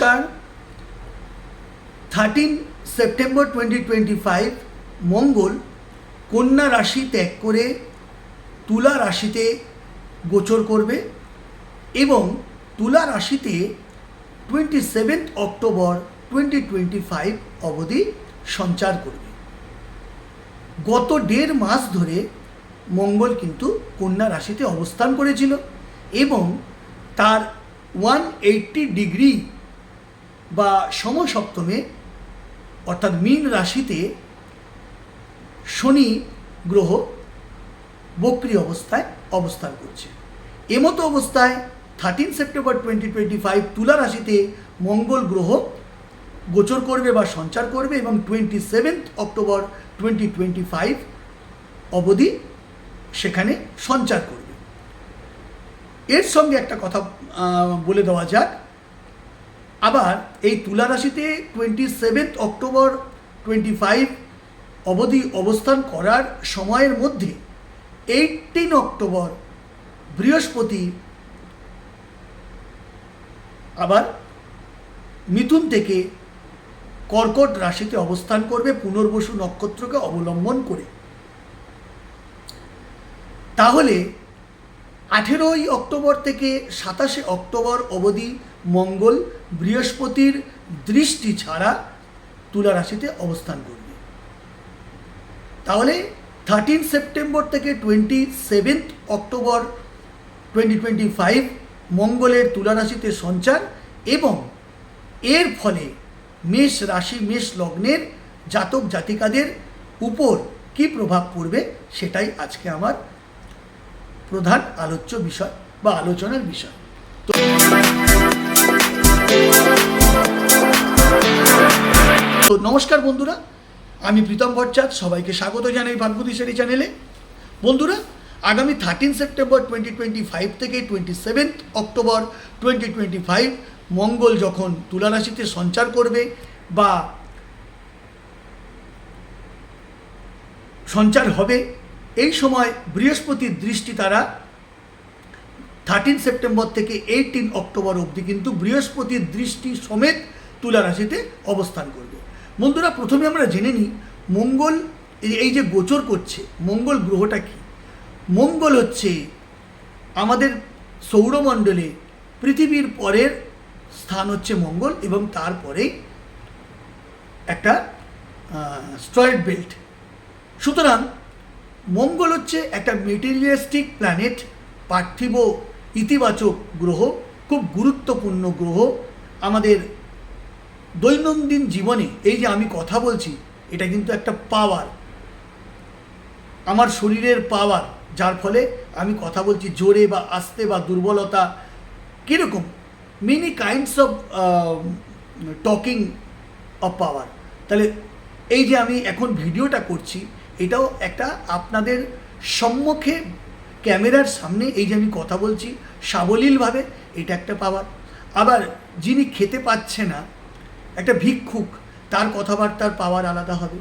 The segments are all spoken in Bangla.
নমস্কার। Thirteen September twenty twenty five Mangal, কন্যা রাশি ত্যাগ করে তুলা রাশিতে গোচর করবে এবং তুলা রাশিতে twenty seventh October twenty twenty five অবধি সঞ্চার করবে। গত দেড় মাস ধরে মঙ্গল কিন্তু কন্যা রাশিতে অবস্থান করেছিল এবং তার ওয়ান এইট্টি ডিগ্রি বা সমসপ্তমে, অর্থাৎ মীন রাশিতে শনি গ্রহ বক্রি অবস্থায় অবস্থান করছে। এমতো অবস্থায় thirteen September twenty twenty five তুলা রাশিতে মঙ্গল গ্রহ গোচর করবে বা সঞ্চার করবে এবং twenty seventh October twenty twenty five অবধি সেখানে সঞ্চার করবে। এর সঙ্গে একটা কথা বলে দেওয়া যাক। আবার এই তুলা রাশিতে twenty seventh October twenty five অবধি অবস্থান করার সময়ের মধ্যে এইটিন অক্টোবর বৃহস্পতি আবার মিথুন থেকে কর্কট রাশিতে অবস্থান করবে পুনর্বসু নক্ষত্রকে অবলম্বন করে। তাহলে আঠেরোই অক্টোবর থেকে সাতাশে অক্টোবর অবধি মঙ্গল বৃহস্পতির দৃষ্টি ছাড়া তুলা রাশিতে অবস্থান করবে। তাহলে থার্টিন সেপ্টেম্বর থেকে twenty seventh October twenty twenty five মঙ্গলের তুলা রাশিতে সঞ্চার এবং এর ফলে মেষ রাশি, মেষ লগ্নের জাতক জাতিকাদের উপর কি প্রভাব পড়বে সেটাই আজকে আমার প্রধান আলোচ্য বিষয় বা আলোচনার বিষয়। তো নমস্কার বন্ধুরা, আমি প্রীতম ভট্টাচার্য, সবাইকে স্বাগত জানাই ভাগ্যদিশারি চ্যানেলে। বন্ধুরা, আগামী thirteen September twenty twenty five থেকে twenty seventh October twenty twenty five Mangal যখন তুলা রাশিতে সঞ্চার করবে বা সঞ্চার হবে এই সময় বৃহস্পতির দৃষ্টি তারা থার্টিন সেপ্টেম্বর থেকে এইটিন অক্টোবর অবধি কিন্তু বৃহস্পতির দৃষ্টি সমেত তুলা রাশিতে অবস্থান করবে। বন্ধুরা, প্রথমে আমরা জেনে নিই মঙ্গল এই- যে গোচর করছে, মঙ্গল গ্রহটা কি? মঙ্গল হচ্ছে আমাদের সৌরমণ্ডলে পৃথিবীর পরের স্থান হচ্ছে মঙ্গল এবং তারপরেই একটা স্ট্রয়েড বেল্ট সুতরাং মঙ্গল হচ্ছে একটা মেটেরিয়ালিস্টিক প্ল্যানেট পার্থিব ইতিবাচক গ্রহ, খুব গুরুত্বপূর্ণ গ্রহ। আমাদের দৈনন্দিন জীবনে এই যে আমি কথা বলছি, এটা কিন্তু একটা পাওয়ার আমার শরীরের পাওয়ার যার ফলে আমি কথা বলছি জোরে বা আস্তে বা দুর্বলতা, কীরকম? Many kinds of talking of power তাহলে এই যে আমি এখন ভিডিওটা করছি এটাও একটা আপনাদের সম্মুখে ক্যামেরার সামনে এই যে আমি কথা বলছি, সাবলীলভাবে এটা একটা পাওয়ার। আবার যিনি খেতে পাচ্ছে না, একটা ভিক্ষুক, তার কথাবার্তার পাওয়ার আলাদা হবে।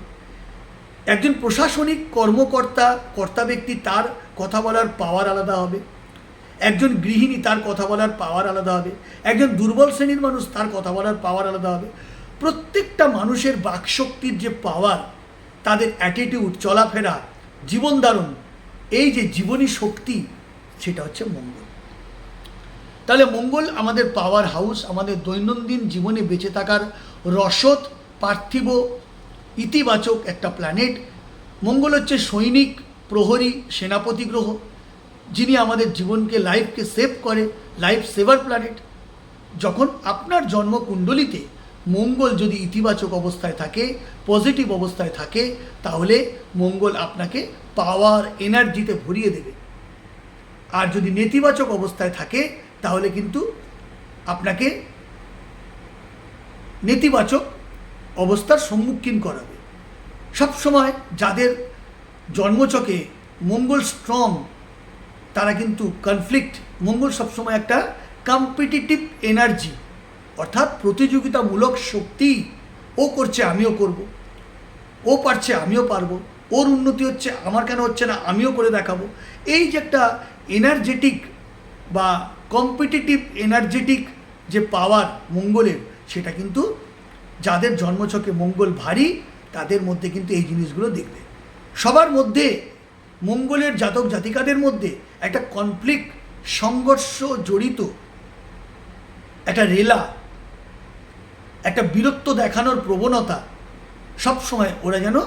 একজন প্রশাসনিক কর্মকর্তা, কর্তা ব্যক্তি, তার কথা বলার পাওয়ার আলাদা হবে। একজন গৃহিণী, তার কথা বলার পাওয়ার আলাদা হবে। একজন দুর্বল শ্রেণির মানুষ, তার কথা বলার পাওয়ার আলাদা হবে। প্রত্যেকটা মানুষের বাকশক্তির যে পাওয়ার তাদের অ্যাটিটিউড চলাফেরা, জীবন ধারণ, এই যে জীবনী শক্তি, সেটা হচ্ছে মঙ্গল। তাহলে মঙ্গল আমাদের পাওয়ার হাউস আমাদের দৈনন্দিন জীবনে বেঁচে থাকার রসদ, পার্থিব, ইতিবাচক একটা প্ল্যানেট মঙ্গল হচ্ছে সৈনিক, প্রহরী, সেনাপতি গ্রহ, যিনি আমাদের জীবনকে লাইফকে সেভ করে লাইফ সেভার প্ল্যানেট যখন আপনার জন্মকুণ্ডলিতে মঙ্গল যদি ইতিবাচক অবস্থায় থাকে পজিটিভ অবস্থায় থাকে, তাহলে মঙ্গল আপনাকে পাওয়ার এনার্জিতে ভরিয়ে দেবে। আর যদি নেতিবাচক অবস্থায় থাকে, তাহলে কিন্তু আপনাকে নেতিবাচক অবস্থার সম্মুখীন করাবে। সবসময় যাদের জন্মচকে মঙ্গল স্ট্রং তারা কিন্তু কনফ্লিক্ট মঙ্গল সবসময় একটা কম্পিটিটিভ এনার্জি অর্থাৎ প্রতিযোগিতামূলক শক্তি ও করছে আমিও করব। ও পারছে, আমিও পারব। ওর উন্নতি হচ্ছে, আমার কেন হচ্ছে না, আমিও করে দেখাবো। এই যে একটা এনার্জেটিক বা কম্পিটিটিভ এনার্জেটিক যে পাওয়ার মঙ্গলের, সেটা কিন্তু যাদের জন্মছকে মঙ্গল ভারী, তাদের মধ্যে কিন্তু এই জিনিসগুলো দেখবে। সবার মধ্যে, মঙ্গলের জাতক জাতিকাদের মধ্যে একটা কনফ্লিক্ট সংঘর্ষ জড়িত একটা রেলা একটা বীরত্ব দেখানোর প্রবণতা সবসময় ওরা যেন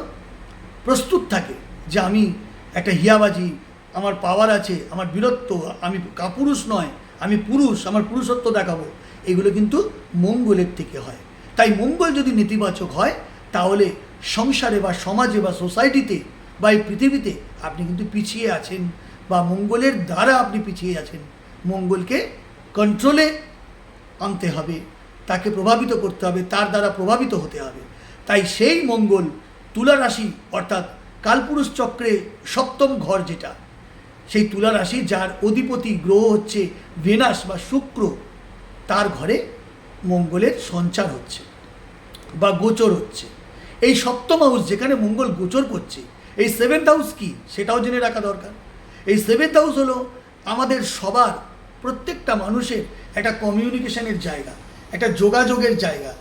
প্রস্তুত থাকে যে আমি একটা হিয়াবাজি, আমার পাওয়ার আছে, আমার বীরত্ব, আমি কাপুরুষ নয়, আমি পুরুষ, আমার পুরুষত্ব দেখাবো। এগুলো কিন্তু মঙ্গলের থেকে হয়। তাই মঙ্গল যদি নেতিবাচক হয়, তাহলে সংসারে বা সমাজে বা সোসাইটিতে বা এই পৃথিবীতে আপনি কিন্তু পিছিয়ে আছেন বা মঙ্গলের দ্বারা আপনি পিছিয়ে আছেন। মঙ্গলকে কন্ট্রোলে আনতে হবে। তাকে প্রভাবিত করতে হবে, তার দ্বারা প্রভাবিত হতে হবে। তাই সেই মঙ্গল তুলা রাশি অর্থাৎ কালপুরুষ চক্রে সপ্তম ঘর যেটা, সেই তুলা রাশি যার অধিপতি গ্রহ হচ্ছে ভেনাস বা শুক্র, তার ঘরে মঙ্গলের সঞ্চার হচ্ছে বা গোচর হচ্ছে। এই সপ্তম হাউস যেখানে মঙ্গল গোচর করছে, এই সেভেন্থ হাউস কি সেটাও জেনে রাখা দরকার। এই সেভেন্থ হাউস হলো আমাদের সবার প্রত্যেকটা মানুষের একটা কমিউনিকেশনের জায়গা। একটা যোগাযোগের জায়গা।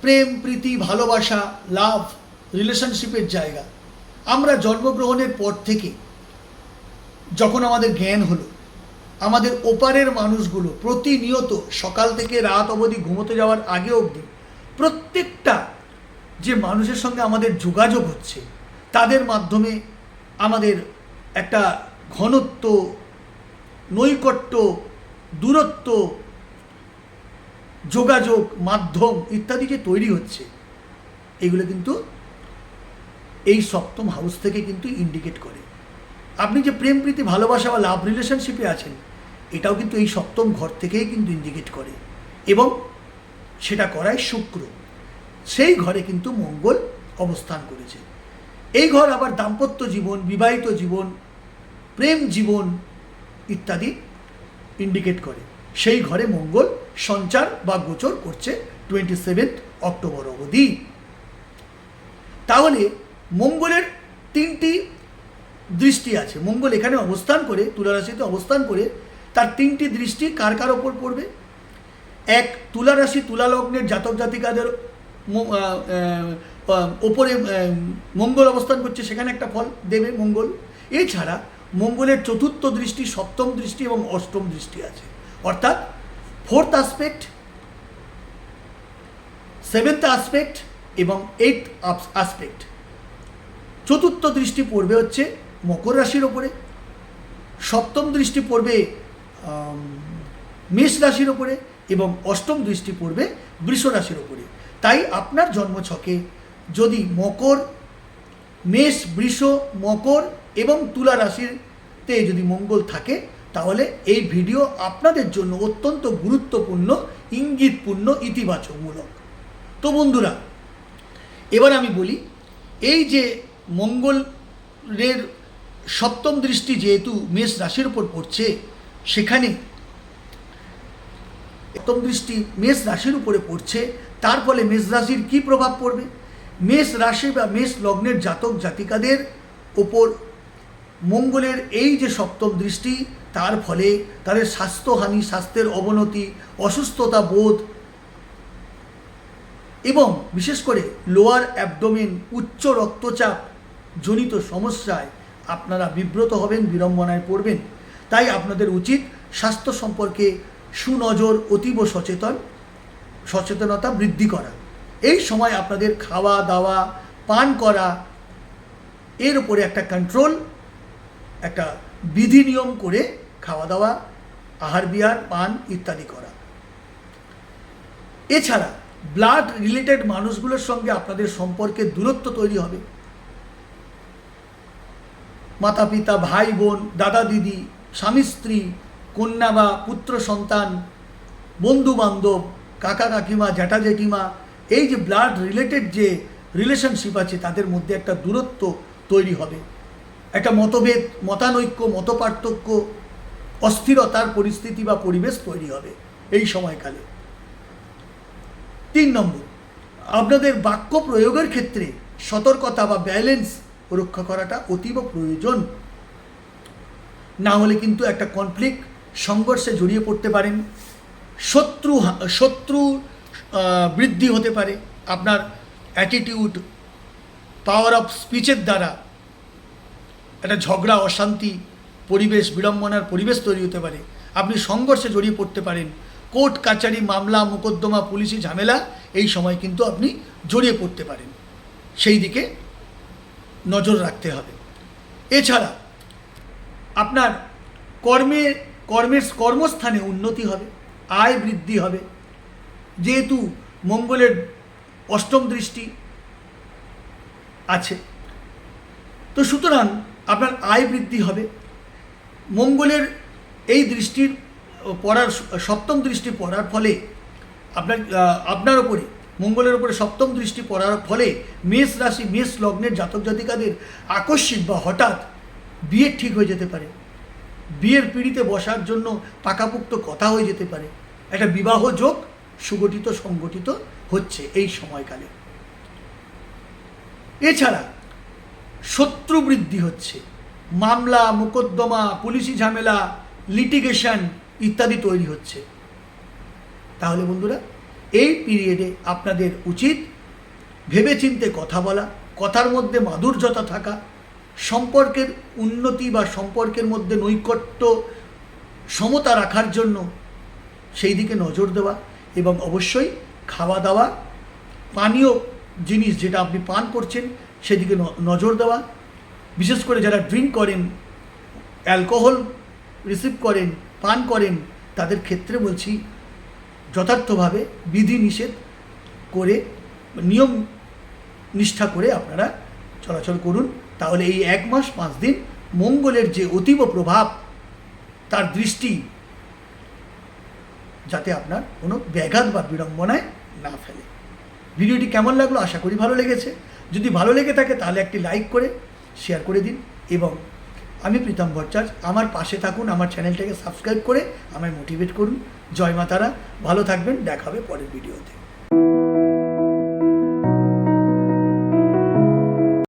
প্রেম, প্রীতি, ভালোবাসা, লাভ রিলেশনশিপের জায়গা। আমরা জন্মগ্রহণের পর থেকে যখন আমাদের জ্ঞান হলো, আমাদের ওপারের মানুষগুলো প্রতিনিয়ত সকাল থেকে রাত অবধি ঘুমোতে যাওয়ার আগে অবধি প্রত্যেকটা যে মানুষের সঙ্গে আমাদের যোগাযোগ হচ্ছে, তাদের মাধ্যমে আমাদের একটা ঘনত্ব, নৈকট্য, দূরত্ব যোগাযোগ, মাধ্যম ইত্যাদি যে তৈরি হচ্ছে, এগুলো কিন্তু এই সপ্তম হাউস থেকে কিন্তু ইন্ডিকেট করে। আপনি যে প্রেম, প্রীতি, ভালোবাসা বা লাভ রিলেশনশিপে আছেন, এটাও কিন্তু এই সপ্তম ঘর থেকেই কিন্তু ইন্ডিকেট করে এবং সেটা করায় শুক্র। সেই ঘরে কিন্তু মঙ্গল অবস্থান করেছে। এই ঘর আবার দাম্পত্য জীবন, বিবাহিত জীবন, প্রেম জীবন ইত্যাদি ইন্ডিকেট করে। সেই ঘরে মঙ্গল সঞ্চার বা গোচর করছে টোয়েন্টি সেভেন্থ অক্টোবর অবধি। তাহলে মঙ্গলের তিনটি দৃষ্টি আছে। মঙ্গল এখানে অবস্থান করে তুলা রাশিতে অবস্থান করে, তার তিনটি দৃষ্টি কার কার ওপর পড়বে? এক তুলা রাশি তুলা জাতক জাতিকাদের ওপরে মঙ্গল অবস্থান করছে, সেখানে একটা ফল দেবে মঙ্গল। এছাড়া মঙ্গলের চতুর্থ দৃষ্টি সপ্তম দৃষ্টি এবং অষ্টম দৃষ্টি আছে। অর্থাৎ ফোর্থ আসপেক্ট সেভেন্থ আসপেক্ট এবং এইট আসপেক্ট চতুর্থ দৃষ্টি পড়বে হচ্ছে মকর রাশির ওপরে। সপ্তম দৃষ্টি পড়বে মেষ রাশির ওপরে এবং অষ্টম দৃষ্টি পড়বে বৃষ রাশির ওপরে। তাই আপনার জন্মছকে যদি মকর, মেষ, বৃষ, মকর এবং তুলা রাশিতে যদি মঙ্গল থাকে তাহলে এই ভিডিও আপনাদের জন্য অত্যন্ত গুরুত্বপূর্ণ, ইঙ্গিতপূর্ণ, ইতিবাচকমূলক। তো বন্ধুরা, এবার আমি বলি, এই যে মঙ্গলের সপ্তম দৃষ্টি যেহেতু মেষ রাশির উপর পড়ছে, সেখানে সপ্তম দৃষ্টি মেষ রাশির উপরে পড়ছে, তার ফলে মেষ রাশির কী প্রভাব পড়বে? মেষ রাশি বা মেষ লগ্নের জাতক জাতিকাদের ওপর মঙ্গলের এই যে সপ্তম দৃষ্টি তার ফলে তাদের স্বাস্থ্যহানি, স্বাস্থ্যের অবনতি, অসুস্থতা বোধ এবং বিশেষ করে লোয়ার অ্যাবডোমেন উচ্চ রক্তচাপ জনিত সমস্যায় আপনারা বিব্রত হবেন, বিড়ম্বনায় পড়বেন। তাই আপনাদের উচিত স্বাস্থ্য সম্পর্কে সুনজর, অতীব সচেতন, সচেতনতা বৃদ্ধি করা। এই সময় আপনাদের খাওয়া, দাওয়া, পান করা, এর উপরে একটা কন্ট্রোল একটা বিধি নিয়ম করে খাওয়া দাওয়া আহার, বিহার, পান ইত্যাদি করা। এছাড়া ব্লাড রিলেটেড মানুষগুলোর সঙ্গে আপনাদের সম্পর্কের দূরত্ব তৈরি হবে। মাতা পিতা ভাই বোন দাদা, দিদি, স্বামী, স্ত্রী, কন্যা বা পুত্র, সন্তান বন্ধু বান্ধব কাকা, কাকিমা, জ্যাঠা, জেঠিমা, এই যে ব্লাড রিলেটেড যে রিলেশনশিপ আছে, তাদের মধ্যে একটা দূরত্ব তৈরি হবে। একটা মতভেদ, মতানৈক্য, মতপার্থক্য অস্থিরতার পরিস্থিতি বা পরিবেশ তৈরি হবে এই সময়কালে। তিন নম্বর, আপনাদের বাক্য প্রয়োগের ক্ষেত্রে সতর্কতা বা ব্যালেন্স রক্ষা করাটা অতীব প্রয়োজন। না হলে কিন্তু একটা কনফ্লিক্ট সংঘর্ষে জড়িয়ে পড়তে পারেন। শত্রু শত্রু বৃদ্ধি হতে পারে। আপনার অ্যাটিটিউড পাওয়ার অফ স্পিচের দ্বারা একটা ঝগড়া, অশান্তি পরিবেশ, বিড়ম্বনার পরিবেশ তৈরি হতে পারে। আপনি সংঘর্ষে জড়িয়ে পড়তে পারেন। কোর্ট, কাচারি, মামলা, মোকদ্দমা, পুলিশি ঝামেলা, এই সময় কিন্তু আপনি জড়িয়ে পড়তে পারেন। সেই দিকে নজর রাখতে হবে। এছাড়া আপনার কর্মে, কর্মের কর্মস্থানে উন্নতি হবে, আয় বৃদ্ধি হবে। যেহেতু মঙ্গলের অষ্টম দৃষ্টি আছে। তো সুতরাং আপনার আয় বৃদ্ধি হবে মঙ্গলের এই দৃষ্টির পড়ার, সপ্তম দৃষ্টি পড়ার ফলে, আপনার আপনার ওপরে মঙ্গলের ওপরে সপ্তম দৃষ্টি পড়ার ফলে মেষ রাশি, মেষ লগ্নের জাতক জাতিকাদের আকস্মিক বা হঠাৎ বিয়ে ঠিক হয়ে যেতে পারে। বিয়ের পিড়িতে বসার জন্য পাকাপুক্ত কথা হয়ে যেতে পারে। একটা বিবাহ যোগ সুগঠিত, সংগঠিত হচ্ছে এই সময়কালে। এছাড়া শত্রু বৃদ্ধি হচ্ছে। মামলা, মোকদ্দমা, পুলিশি ঝামেলা লিটিগেশন ইত্যাদি তৈরি হচ্ছে। তাহলে বন্ধুরা, এই পিরিয়ডে আপনাদের উচিত ভেবেচিন্তে কথা বলা, কথার মধ্যে মাধুর্যতা থাকা, সম্পর্কের উন্নতি বা সম্পর্কের মধ্যে নৈকট্য সমতা রাখার জন্য সেই দিকে নজর দেওয়া এবং অবশ্যই খাওয়া দাওয়া, পানীয় জিনিস যেটা আপনি পান করছেন, সেদিকে নজর দেওয়া বিশেষ করে যারা ড্রিঙ্ক করেন অ্যালকোহল রিসিভ করেন, পান করেন, তাদের ক্ষেত্রে বলছি যথার্থভাবে বিধি নিষেধ করে, নিয়ম নিষ্ঠা করে আপনারা চলাচল করুন। তাহলে এই এক মাস, পাঁচ দিন মঙ্গলের যে অতীব প্রভাব, তার দৃষ্টি যাতে আপনার কোনো ব্যাঘাত বা বিড়ম্বনায় না ফেলে। ভিডিওটি কেমন লাগল? আশা করি ভালো লেগেছে। যদি ভালো লেগে থাকে, তাহলে একটি লাইক করে শেয়ার করে দিন এবং আমি প্রীতম ভট্টাচ আমার পাশে থাকুন, আমার চ্যানেলটাকে সাবস্ক্রাইব করে আমায় মোটিভেট করুন। জয় মাতারা, ভালো থাকবেন দেখাবে পরের ভিডিওতে